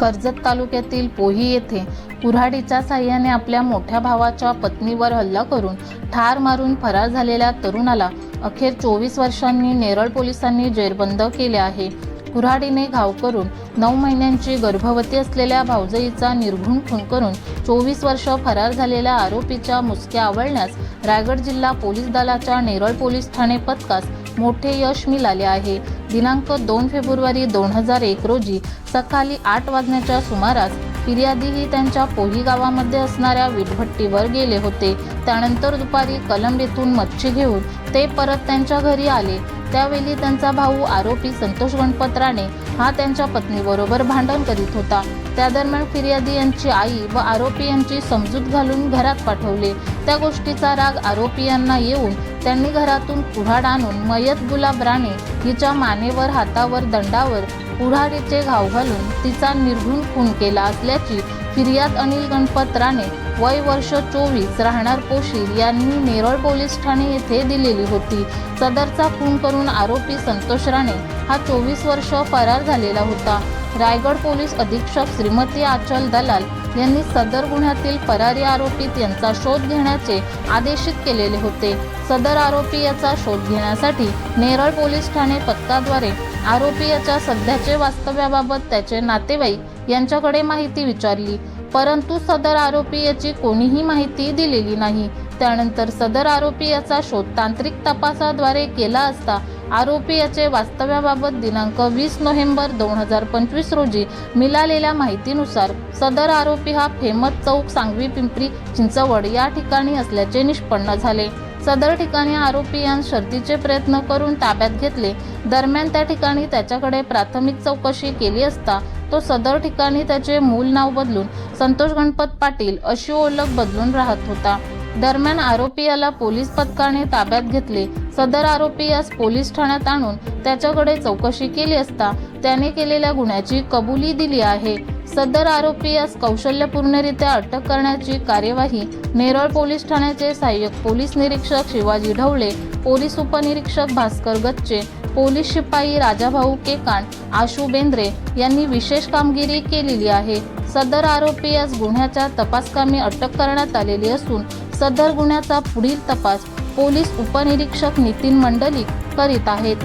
कर्जत तालुक्यातील पोही येथे कुऱ्हाडीच्या साह्याने आपल्या मोठ्या भावाच्या पत्नीवर हल्ला करून ठार मारून फरार झालेल्या तरुणाला अखेर चोवीस वर्षांनी नेरळ पोलिसांनी जेरबंद केले आहे. कुऱ्हाडीने घाव करून नऊ महिन्यांची गर्भवती असलेल्या भावजईचा निर्घुण खून करून चोवीस वर्ष फरार झालेल्या आरोपीच्या मुसक्या आवळण्यास रायगड जिल्हा पोलीस दलाच्या नेरळ पोलीस ठाणे पथकास मोठे यश मिळाले आहे. दिनांक दोन फेब्रुवारी दोन हजार एक रोजी सकाळी आठ वाजण्याच्या सुमारास फिर्यादी ही त्यांच्या पोही गावामध्ये असणाऱ्या विटभट्टीवर गेले होते. त्यानंतर दुपारी कलंबीतून येथून मच्छी घेऊन ते परत त्यांच्या घरी आले. त्यावेळी त्यांचा भाऊ आरोपी संतोष गणपत राणे हा त्यांच्या पत्नीबरोबर भांडण करीत होता. त्या दरम्यान फिर्यादी यांची आई व आरोपी यांची समजूत घालून घरात पाठवले. त्या गोष्टीचा राग आरोपी यांना येऊन त्यांनी घरातून कुऱ्हाड आणून मयत गुलाब राणे हिच्या मानेवर हातावर दंडावर कुऱ्हाडीचे घाव घालून तिचा निर्घुण खून केला असल्याची फिर्याद अनिल गणपत राणे वय वर्ष चोवीस राहणार पोशीर यांनी नेरळ पोलीस ठाणे येथे दिलेली होती. सदरचा खून करून आरोपी संतोष राणे हा चोवीस वर्ष फरार झालेला होता. रायगड पोलीस अधीक्षक श्रीमती आचल दलाल यांनी सदर गुन्ह्यातील फरारी आरोपीत यांचा शोध घेण्याचे आदेशित केलेले होते. सदर आरोपी याचा शोध घेण्यासाठी नेरळ पोलीस ठाणे पथकाद्वारे आरोपी याच्या सध्याचे वास्तव्याबाबत त्याचे नातेवाईक यांच्याकडे माहिती विचारली. परंतु सदर आरोपी याची कोणीही माहिती दिलेली नाही. त्यानंतर सदर आरोपी याचा शोध तांत्रिक तपासाद्वारे केला असता आरोपी याचे वास्तव्याबाबत दिनांक वीस नोव्हेंबर दोन हजार पंचवीस रोजी मिळालेल्या माहितीनुसार सदर आरोपी हा फेमत चौक सांगवी पिंपरी चिंचवड या ठिकाणी असल्याचे निष्पन्न झाले. सदर ठिकाणी आरोपी यांस शर्तीचे प्रयत्न करून ताब्यात घेतले. दरम्यान त्या ठिकाणी त्याच्याकडे प्राथमिक चौकशी केली असता तो सदर ठिकाणी त्याचे मूल नाव बदलून संतोष गणपत पाटील अशी ओळख बदलून राहत होता. दरम्यान आरोपी याला पोलीस पथकाने ताब्यात घेतले. सदर आरोपी यास पोलीस ठाण्यात आणून त्याच्याकडे चौकशी केली असता त्याने केलेल्या गुन्ह्याची कबुली दिली आहे. सदर आरोपी यास कौशल्यपूर्णरित्या अटक करण्याची कार्यवाही नेरळ पोलीस ठाण्याचे सहाय्यक पोलीस निरीक्षक शिवाजी ढवळे पोलीस उपनिरीक्षक भास्कर गच्चे पोलीस शिपाई राजाभाऊ केकाण आशू बेंद्रे यांनी विशेष कामगिरी केलेली आहे. सदर आरोपी यास गुन्ह्याच्या तपासकामी अटक करण्यात आलेली असून सदर गुन्ह्याचा पुढील तपास पोलीस उपनिरीक्षक नितीन मंडलिक करीत आहेत.